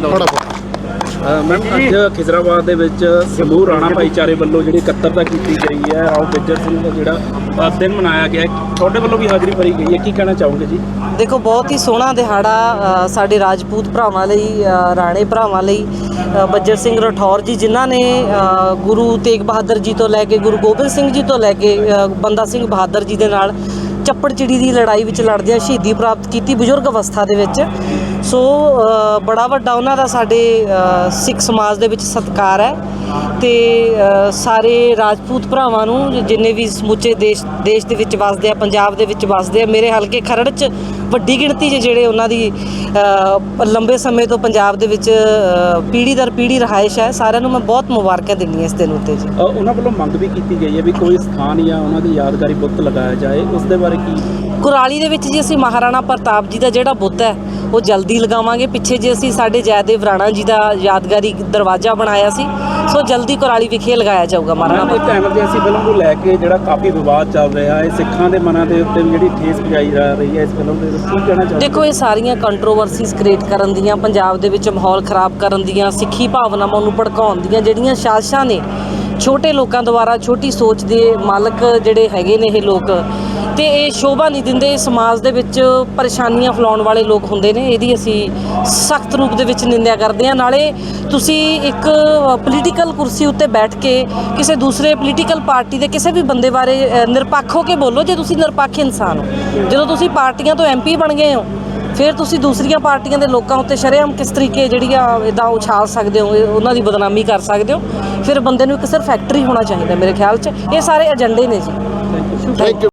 Ma'am ਅੱਜ ਖਿਜ਼ਰਾਬਾਦ ਦੇ ਵਿੱਚ ਸਮੂਹ ਰਾਣਾ ਭਾਈਚਾਰੇ ਵੱਲੋਂ ਜਿਹੜੀ ਇਕੱਤਰਤਾ ਕੀਤੀ ਗਈ ਹੈ ਰਾਓ ਬਿਜਰ ਸਿੰਘ ਦਾ ਜਿਹੜਾ ਦਿਨ ਮਨਾਇਆ ਗਿਆ ਤੁਹਾਡੇ ਵੱਲੋਂ ਵੀ ਹਾਜ਼ਰੀ ਭਰੀ ਗਈ ਹੈ ਕੀ ਕਹਿਣਾ ਚਾਹੋਗੇ ਜੀ? ਦੇਖੋ ਬਹੁਤ ਹੀ ਸੋਹਣਾ ਦਿਹਾੜਾ ਸਾਡੇ ਰਾਜਪੂਤ ਭਰਾਵਾਂ ਲਈ ਰਾਣੇ ਭਰਾਵਾਂ ਲਈ ਬੱਜਰ ਸਿੰਘ ਰਠੌਰ ਜੀ ਜਿਨ੍ਹਾਂ ਨੇ ਗੁਰੂ ਤੇਗ ਬਹਾਦਰ ਜੀ ਤੋਂ ਲੈ ਕੇ ਗੁਰੂ ਗੋਬਿੰਦ ਸਿੰਘ ਜੀ ਤੋਂ ਲੈ ਕੇ ਬੰਦਾ ਸਿੰਘ ਬਹਾਦਰ ਜੀ ਦੇ ਨਾਲ ਚੱਪੜ ਚਿੜੀ ਦੀ ਲੜਾਈ ਵਿੱਚ ਲੜਦਿਆਂ ਸ਼ਹੀਦੀ ਪ੍ਰਾਪਤ ਕੀਤੀ ਬਜ਼ੁਰਗ ਅਵਸਥਾ ਦੇ ਵਿੱਚ। ਸੋ ਬੜਾ ਵੱਡਾ ਉਹਨਾਂ ਦਾ ਸਾਡੇ ਸਿੱਖ ਸਮਾਜ ਦੇ ਵਿੱਚ ਸਤਿਕਾਰ ਹੈ ਤੇ ਸਾਰੇ ਰਾਜਪੂਤ ਭਰਾਵਾਂ ਨੂੰ ਜਿੰਨੇ ਵੀ ਸਮੁੱਚੇ ਦੇਸ਼ ਦੇਸ਼ ਦੇ ਵਿੱਚ ਵਸਦੇ ਆ ਪੰਜਾਬ ਦੇ ਵਿੱਚ ਵਸਦੇ ਆ ਮੇਰੇ ਹਲਕੇ ਖਰੜ 'ਚ ਵੱਡੀ ਗਿਣਤੀ 'ਚ ਜਿਹੜੇ ਉਹਨਾਂ ਦੀ ਲੰਬੇ ਸਮੇਂ ਤੋਂ ਪੰਜਾਬ ਦੇ ਵਿੱਚ ਅ, ਪੀੜ੍ਹੀ ਦਰ ਪੀੜ੍ਹੀ ਰਹਾਇਸ਼ ਹੈ ਸਾਰਿਆਂ ਨੂੰ ਮੈਂ ਬਹੁਤ ਮੁਬਾਰਕਾਂ ਦਿੰਦੀ ਹਾਂ ਇਸ ਦਿਨ ਉੱਤੇ ਜੀ। ਉਹਨਾਂ ਵੱਲੋਂ ਮੰਗ ਵੀ ਕੀਤੀ ਗਈ ਹੈ ਵੀ ਕੋਈ ਸਥਾਨ ਜਾਂ ਉਹਨਾਂ ਦੀ ਯਾਦਗਾਰੀ ਬੁੱਤ ਲਗਾਇਆ ਜਾਏ ਉਸ ਦੇ ਬਾਰੇ ਕੀ? ਕੁਰਾਲੀ ਦੇ ਵਿੱਚ ਜੀ ਅਸੀਂ ਮਹਾਰਾਣਾ ਪ੍ਰਤਾਪ ਜੀ ਦਾ ਜਿਹੜਾ ਬੁੱਤ ਹੈ ਉਹ ਜਲਦੀ ਲਗਾਵਾਂਗੇ। ਪਿੱਛੇ ਜੇ ਅਸੀਂ ਸਾਡੇ ਜੈਦੇਵ ਰਾਣਾ ਜੀ ਦਾ ਯਾਦਗਾਰੀ ਦਰਵਾਜ਼ਾ ਬਣਾਇਆ ਸੀ ਸੋ ਜਲਦੀ ਕੁਰਾਲੀ ਵਿਖੇ ਲਗਾਇਆ ਜਾਊਗਾ ਮਹਾਰਾਣਾ ਇੱਕ ਐਮਰਜੈਂਸੀ ਫਿਲਮ ਨੂੰ ਲੈ ਕੇ ਜਿਹੜਾ ਕਾਫੀ ਵਿਵਾਦ ਚੱਲ ਰਿਹਾ ਹੈ ਸਿੱਖਾਂ ਦੇ ਮਨਾਂ ਦੇ ਉੱਤੇ ਜਿਹੜੀ ਠੇਸ ਪਜਾਈ ਜਾ ਰਹੀ ਹੈ ਇਸ ਫਿਲਮ ਦੇ ਵਿੱਚ ਕੀ ਕਹਿਣਾ ਚਾਹੋਗੇ? ਦੇਖੋ ਇਹ ਸਾਰੀਆਂ ਕੰਟਰੋਵਰਸੀਜ਼ ਕ੍ਰੀਏਟ ਕਰਨ ਦੀਆਂ ਪੰਜਾਬ ਦੇ ਵਿੱਚ ਮਾਹੌਲ ਖਰਾਬ ਕਰਨ ਦੀਆਂ ਸਿੱਖੀ ਭਾਵਨਾਵਾਂ ਨੂੰ ਭੜਕਾਉਣ ਦੀਆਂ ਜਿਹੜੀਆਂ ਸਾਜ਼ਿਸ਼ਾਂ ਨੇ ਛੋਟੇ ਲੋਕਾਂ ਦੁਆਰਾ, ਛੋਟੀ ਸੋਚ ਦੇ ਮਾਲਕ ਜਿਹੜੇ ਹੈਗੇ ਨੇ ਇਹ ਲੋਕ। ਤੇ ਇਹ ਸ਼ੋਭਾ ਨਹੀਂ ਦਿੰਦੇ ਸਮਾਜ ਦੇ ਵਿੱਚ ਪਰੇਸ਼ਾਨੀਆਂ ਫੈਲਾਉਣ ਵਾਲੇ ਲੋਕ ਹੁੰਦੇ ਨੇ, ਇਹਦੀ ਅਸੀਂ ਸਖਤ ਰੂਪ ਦੇ ਵਿੱਚ ਨਿੰਦਿਆ ਕਰਦੇ ਹਾਂ। ਨਾਲੇ ਤੁਸੀਂ ਇੱਕ ਪੋਲੀਟੀਕਲ ਕੁਰਸੀ ਉੱਤੇ ਬੈਠ ਕੇ ਕਿਸੇ ਦੂਸਰੇ ਪੋਲੀਟੀਕਲ ਪਾਰਟੀ ਦੇ ਕਿਸੇ ਵੀ ਬੰਦੇ ਬਾਰੇ ਨਿਰਪੱਖ ਹੋ ਕੇ ਬੋਲੋ, ਜੇ ਤੁਸੀਂ ਨਿਰਪੱਖ ਇਨਸਾਨ ਹੋ। ਜਦੋਂ ਤੁਸੀਂ ਪਾਰਟੀਆਂ ਤੋਂ ਐਮਪੀ ਬਣ ਗਏ ਹੋ ਫਿਰ ਤੁਸੀਂ ਦੂਸਰੀਆਂ ਪਾਰਟੀਆਂ ਦੇ ਲੋਕਾਂ ਉੱਤੇ ਸ਼ਰੇਆਮ ਕਿਸ ਤਰੀਕੇ ਜਿਹੜੀ ਆ ਇਦਾਂ ਉਛਾਲ ਸਕਦੇ ਹੋ ਉਹਨਾਂ ਦੀ ਬਦਨਾਮੀ ਕਰ ਸਕਦੇ ਹੋ ਫਿਰ ਬੰਦੇ ਨੂੰ ਇੱਕ ਸਿਰਫ ਫੈਕਟਰੀ ਹੋਣਾ ਚਾਹੀਦਾ ਮੇਰੇ ਖਿਆਲ 'ਚ। ਇਹ ਸਾਰੇ ਏਜੰਡੇ ਨੇ ਜੀ। Thank you